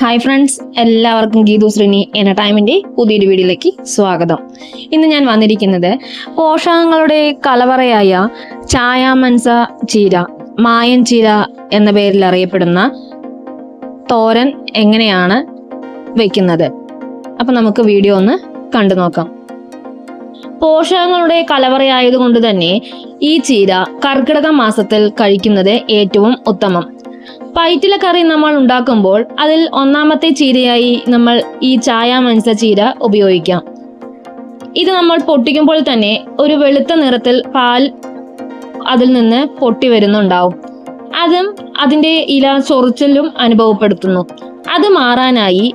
Hi friends എല്ലാവർക്കും Geethu Sreeni entertainment പുതിയൊരു വീഡിയോയിലേക്ക് സ്വാഗതം. ഇന്ന് ഞാൻ വന്നിരിക്കുന്നത് പോഷകങ്ങളുടെ കലവറയായ ചായാമൻസ ചീര മായൻ ചീര എന്ന പേരിൽ അറിയപ്പെടുന്ന തോരൻ എങ്ങനെയാണ് വെക്കുന്നത്? അപ്പം നമുക്ക് വീഡിയോ ഒന്ന് കണ്ടു നോക്കാം. പോഷകങ്ങളുടെ കലവറയായതുകൊണ്ട് തന്നെ ഈ ചീര കർക്കിടക മാസത്തിൽ കഴിക്കുന്നത് ഏറ്റവും ഉത്തമം. പൈറ്റില കറി നമ്മൾ ഉണ്ടാക്കുമ്പോൾ അതിൽ ഒന്നാമത്തെ ചീരയായി നമ്മൾ ഈ ചായ മനസ്സ ചീര ഉപയോഗിക്കാം. ഇത് നമ്മൾ പൊട്ടിക്കുമ്പോൾ തന്നെ ഒരു വെളുത്ത നിറത്തിൽ പാൽ അതിൽ നിന്ന് പൊട്ടി വരുന്നുണ്ടാവും. അതും അതിന്റെ ഇല ചൊറിച്ചിലും അനുഭവപ്പെടുത്തുന്നു. അത് മാറാനായി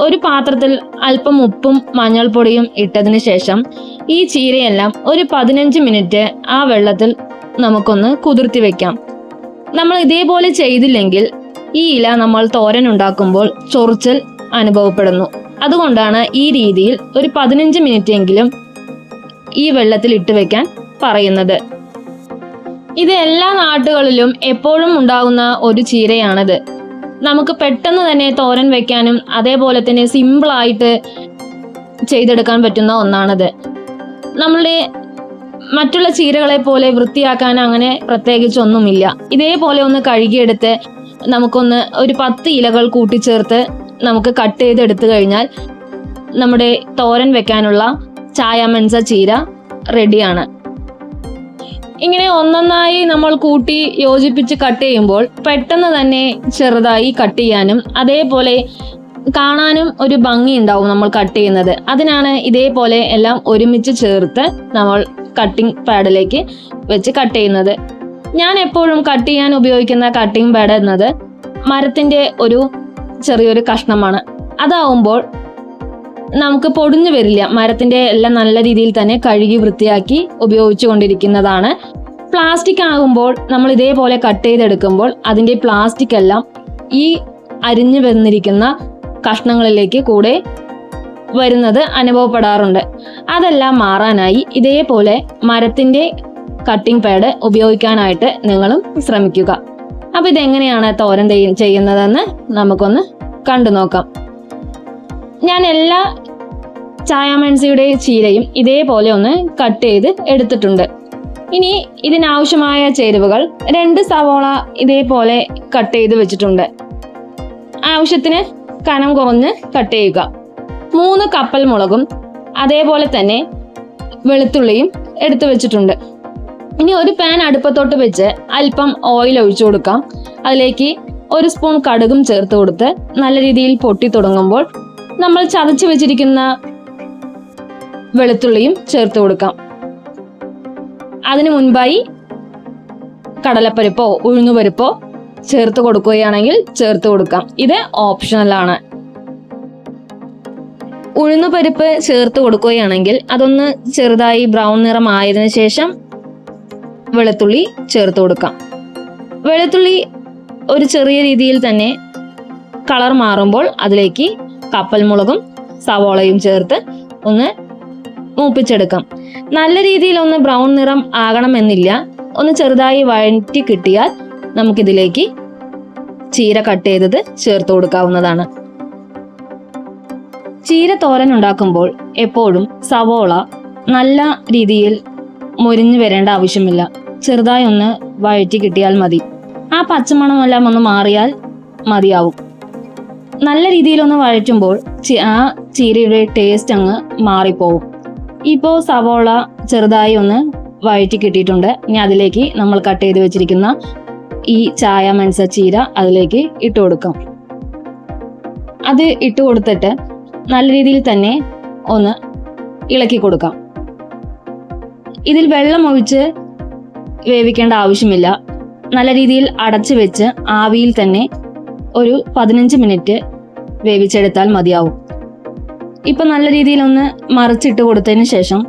ഒരു പാത്രത്തിൽ അല്പം ഉപ്പും മഞ്ഞൾപ്പൊടിയും ഇട്ടതിന് ശേഷം ഈ ചീരയെല്ലാം ഒരു പതിനഞ്ച് മിനിറ്റ് ആ വെള്ളത്തിൽ നമുക്കൊന്ന് കുതിർത്തി വെക്കാം. നമ്മൾ ഇതേപോലെ ചെയ്തില്ലെങ്കിൽ ഈ ഇല നമ്മൾ തോരൻ ഉണ്ടാക്കുമ്പോൾ ചൊറിച്ചൽ അനുഭവപ്പെടുന്നു. അതുകൊണ്ടാണ് ഈ രീതിയിൽ ഒരു പതിനഞ്ച് മിനിറ്റ് എങ്കിലും ഈ വെള്ളത്തിൽ ഇട്ട് വെക്കാൻ പറയുന്നത്. ഇത് എല്ലാ നാട്ടുകളിലും എപ്പോഴും ഉണ്ടാകുന്ന ഒരു ചീരയാണിത്. നമുക്ക് പെട്ടെന്ന് തന്നെ തോരൻ വെക്കാനും അതേപോലെ തന്നെ സിമ്പിളായിട്ട് ചെയ്തെടുക്കാൻ പറ്റുന്ന ഒന്നാണിത്. നമ്മളുടെ മറ്റുള്ള ചീരകളെ പോലെ വൃത്തിയാക്കാൻ അങ്ങനെ പ്രത്യേകിച്ചൊന്നുമില്ല. ഇതേപോലെ ഒന്ന് കഴുകിയെടുത്ത് നമുക്കൊന്ന് ഒരു പത്ത് ഇലകൾ കൂട്ടിച്ചേർത്ത് നമുക്ക് കട്ട് ചെയ്തെടുത്തു കഴിഞ്ഞാൽ നമ്മുടെ തോരൻ വെക്കാനുള്ള ചായാമൻസ ചീര റെഡിയാണ്. ഇങ്ങനെ ഒന്നൊന്നായി നമ്മൾ കൂട്ടി യോജിപ്പിച്ച് കട്ട് ചെയ്യുമ്പോൾ പെട്ടെന്ന് തന്നെ ചെറുതായി കട്ട് ചെയ്യാനും അതേപോലെ കാണാനും ഒരു ഭംഗി ഉണ്ടാവും നമ്മൾ കട്ട് ചെയ്യുന്നത്. അതിനാണ് ഇതേപോലെ എല്ലാം ഒരുമിച്ച് ചേർത്ത് നമ്മൾ കട്ടിംഗ് പാഡിലേക്ക് വെച്ച് കട്ട് ചെയ്യുന്നത്. ഞാൻ എപ്പോഴും കട്ട് ചെയ്യാൻ ഉപയോഗിക്കുന്ന കട്ടിംഗ് പാഡ് എന്നത് മരത്തിന്റെ ഒരു ചെറിയൊരു കഷ്ണമാണ്. അതാവുമ്പോൾ നമുക്ക് പൊടിഞ്ഞു വരില്ല. മരത്തിന്റെ എല്ലാം നല്ല രീതിയിൽ തന്നെ കഴുകി വൃത്തിയാക്കി ഉപയോഗിച്ചു കൊണ്ടിരിക്കുന്നതാണ്. പ്ലാസ്റ്റിക് ആകുമ്പോൾ നമ്മൾ ഇതേപോലെ കട്ട് ചെയ്തെടുക്കുമ്പോൾ അതിന്റെ പ്ലാസ്റ്റിക് എല്ലാം ഈ അരിഞ്ഞു വന്നിരിക്കുന്ന കഷ്ണങ്ങളിലേക്ക് കൂടെ വരുന്നത് അനുഭവപ്പെടാറുണ്ട്. അതെല്ലാം മാറാനായി ഇതേപോലെ മരത്തിന്റെ കട്ടിംഗ് പാഡ് ഉപയോഗിക്കാനായിട്ട് നിങ്ങളും ശ്രമിക്കുക. അപ്പൊ ഇതെങ്ങനെയാണ് തോരൻ ചെയ്യുന്നതെന്ന് നമുക്കൊന്ന് കണ്ടു നോക്കാം. ഞാൻ എല്ലാ ചായാമൻസിയുടെ ചീരയും ഇതേപോലെ ഒന്ന് കട്ട് ചെയ്ത് എടുത്തിട്ടുണ്ട്. ഇനി ഇതിനാവശ്യമായ ചേരുവകൾ രണ്ട് സവോള ഇതേപോലെ കട്ട് ചെയ്ത് വെച്ചിട്ടുണ്ട്. ആവശ്യത്തിന് കനം കുറഞ്ഞ് കട്ട് ചെയ്യുക. മൂന്ന് കപ്പൽ മുളകും അതേപോലെ തന്നെ വെളുത്തുള്ളിയും എടുത്തു വെച്ചിട്ടുണ്ട്. ഇനി ഒരു പാൻ അടുപ്പത്തോട്ട് വെച്ച് അല്പം ഓയിൽ ഒഴിച്ചു കൊടുക്കാം. അതിലേക്ക് ഒരു സ്പൂൺ കടുകും ചേർത്ത് കൊടുത്ത് നല്ല രീതിയിൽ പൊട്ടി തുടങ്ങുമ്പോൾ നമ്മൾ ചതച്ചു വെച്ചിരിക്കുന്ന വെളുത്തുള്ളിയും ചേർത്ത് കൊടുക്കാം. അതിനു മുൻപായി കടലപ്പരിപ്പോ ഉഴുന്നുപരിപ്പോ ചേർത്ത് കൊടുക്കുകയാണെങ്കിൽ ചേർത്ത് കൊടുക്കാം. ഇത് ഓപ്ഷണലാണ് ഉഴുന്നുപരിപ്പ് ചേർത്ത് കൊടുക്കുകയാണെങ്കിൽ അതൊന്ന് ചെറുതായി ബ്രൗൺ നിറമായതിനു ശേഷം വെളുത്തുള്ളി ചേർത്ത് കൊടുക്കാം. വെളുത്തുള്ളി ഒരു ചെറിയ രീതിയിൽ തന്നെ കളർ മാറുമ്പോൾ അതിലേക്ക് കപ്പൽമുളകും സവോളയും ചേർത്ത് ഒന്ന് മൂപ്പിച്ചെടുക്കാം. നല്ല രീതിയിൽ ഒന്ന് ബ്രൗൺ നിറം ആകണമെന്നില്ല. ഒന്ന് ചെറുതായി വഴറ്റി കിട്ടിയാൽ നമുക്കിതിലേക്ക് ചീര കട്ട് ചെയ്തത് ചേർത്ത് കൊടുക്കാവുന്നതാണ്. ചീര തോരൻ ഉണ്ടാക്കുമ്പോൾ എപ്പോഴും സവോള നല്ല രീതിയിൽ മുരിഞ്ഞു വരേണ്ട ആവശ്യമില്ല. ചെറുതായി ഒന്ന് വഴറ്റി കിട്ടിയാൽ മതി. ആ പച്ചമണമെല്ലാം ഒന്ന് മാറിയാൽ മതിയാവും. നല്ല രീതിയിലൊന്ന് വഴറ്റുമ്പോൾ ആ ചീരയുടെ ടേസ്റ്റ് അങ്ങ് മാറിപ്പോവും. ഇപ്പോൾ സവോള ചെറുതായി ഒന്ന് വഴറ്റി കിട്ടിയിട്ടുണ്ട്. ഇനി അതിലേക്ക് നമ്മൾ കട്ട് ചെയ്ത് വെച്ചിരിക്കുന്ന ഈ ചായ മനസ ചീര അതിലേക്ക് ഇട്ട് കൊടുക്കാം. അത് ഇട്ട് കൊടുത്തിട്ട് നല്ല രീതിയിൽ തന്നെ ഒന്ന് ഇളക്കി കൊടുക്കാം. ഇതിൽ വെള്ളം ഒഴിച്ച് വേവിക്കേണ്ട ആവശ്യമില്ല. നല്ല രീതിയിൽ അടച്ചു വെച്ച് ആവിയിൽ തന്നെ ഒരു പതിനഞ്ച് മിനിറ്റ് വേവിച്ചെടുത്താൽ മതിയാവും. ഇപ്പം നല്ല രീതിയിൽ ഒന്ന് മറിച്ചിട്ട് കൊടുത്തതിന് ശേഷം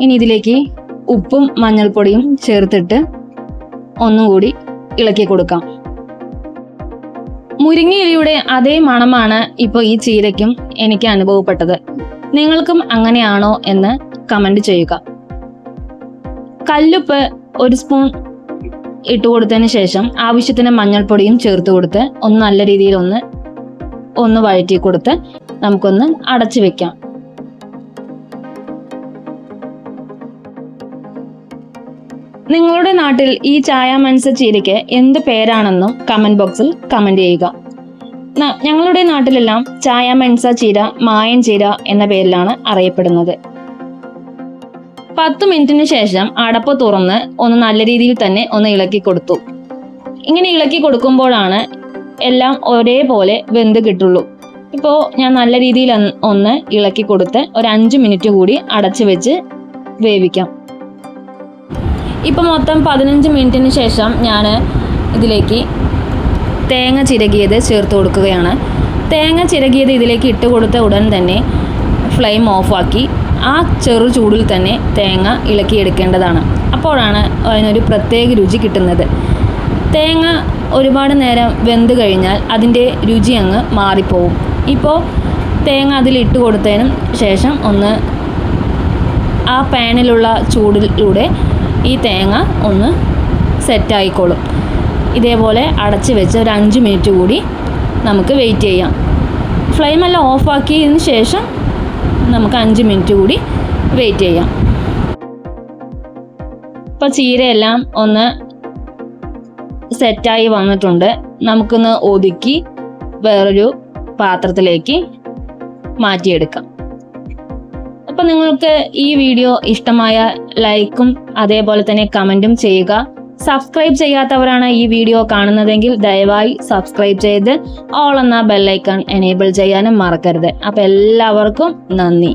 ഇനി ഇതിലേക്ക് ഉപ്പും മഞ്ഞൾപ്പൊടിയും ചേർത്തിട്ട് ഒന്നും കൂടി ഇളക്കി കൊടുക്കാം. മുരിങ്ങയിലയുടെ അതേ മണമാണ് ഇപ്പോൾ ഈ ചീരയ്ക്കും എനിക്ക് അനുഭവപ്പെട്ടത്. നിങ്ങൾക്കും അങ്ങനെയാണോ എന്ന് കമന്റ് ചെയ്യുക. കല്ലുപ്പ് ഒരു സ്പൂൺ ഇട്ട് കൊടുത്തതിന് ശേഷം ആവശ്യത്തിന് മഞ്ഞൾപ്പൊടിയും ചേർത്ത് കൊടുത്ത് ഒന്ന് നല്ല രീതിയിൽ ഒന്ന് ഒന്ന് വഴറ്റി കൊടുത്ത് നമുക്കൊന്ന് അടച്ചു വെക്കാം. നിങ്ങളുടെ നാട്ടിൽ ഈ ചായ മനസ്സ ചീരയ്ക്ക് എന്ത് പേരാണെന്നും കമന്റ് ബോക്സിൽ കമന്റ് ചെയ്യുക. ഞങ്ങളുടെ നാട്ടിലെല്ലാം ചായ മെൻസ ചീര മായൻ ചീര എന്ന പേരിലാണ് അറിയപ്പെടുന്നത്. പത്ത് മിനിറ്റിന് ശേഷം അടപ്പ് തുറന്ന് ഒന്ന് നല്ല രീതിയിൽ തന്നെ ഒന്ന് ഇളക്കി കൊടുത്തു. ഇങ്ങനെ ഇളക്കി കൊടുക്കുമ്പോഴാണ് എല്ലാം ഒരേപോലെ വെന്ത് കിട്ടുള്ളൂ. ഇപ്പോൾ ഞാൻ നല്ല രീതിയിൽ ഒന്ന് ഇളക്കി കൊടുത്ത് ഒരു അഞ്ച് മിനിറ്റ് കൂടി അടച്ചു വെച്ച് വേവിക്കാം. ഇപ്പം മൊത്തം പതിനഞ്ച് മിനിറ്റിന് ശേഷം ഞാൻ ഇതിലേക്ക് തേങ്ങ ചിരകിയത് ചേർത്ത് കൊടുക്കുകയാണ്. തേങ്ങ ചിരകിയത് ഇതിലേക്ക് ഇട്ട് കൊടുത്ത ഉടൻ തന്നെ ഫ്ലെയിം ഓഫാക്കി ആ ചെറു ചൂടിൽ തന്നെ തേങ്ങ ഇളക്കിയെടുക്കേണ്ടതാണ് അപ്പോഴാണ് അതിനൊരു പ്രത്യേക രുചി കിട്ടുന്നത്. തേങ്ങ ഒരുപാട് നേരം വെന്ത് കഴിഞ്ഞാൽ അതിന്റെ രുചി അങ്ങ് മാറിപ്പോവും. ഇപ്പോൾ തേങ്ങ അതിൽ ഇട്ട് കൊടുത്തതിനും ശേഷം ഒന്ന് ആ പാനിലുള്ള ചൂടിലൂടെ ഈ തേങ്ങ ഒന്ന് സെറ്റായിക്കോളും ഇതേപോലെ അടച്ച് വെച്ച് ഒരു അഞ്ച് മിനിറ്റ് കൂടി നമുക്ക് വെയിറ്റ് ചെയ്യാം. ഫ്ലെയിമെല്ലാം ഓഫാക്കിയതിന് ശേഷം നമുക്ക് അഞ്ച് മിനിറ്റ് കൂടി വെയിറ്റ് ചെയ്യാം. ഇപ്പോൾ ചീരയെല്ലാം ഒന്ന് സെറ്റായി വന്നിട്ടുണ്ട്. നമുക്കൊന്ന് ഒതുക്കി വേറൊരു പാത്രത്തിലേക്ക് മാറ്റിയെടുക്കാം. അപ്പം നിങ്ങൾക്ക് ഈ വീഡിയോ ഇഷ്ടമായ ലൈക്കും അതേപോലെ തന്നെ കമന്റും ചെയ്യുക. സബ്സ്ക്രൈബ് ചെയ്യാത്തവരാണ് ഈ വീഡിയോ കാണുന്നതെങ്കിൽ ദയവായി സബ്സ്ക്രൈബ് ചെയ്ത് ഓൾ എന്ന ബെല്ലൈക്കൺ എനേബിൾ ചെയ്യാനും മറക്കരുത്. അപ്പം എല്ലാവർക്കും നന്ദി.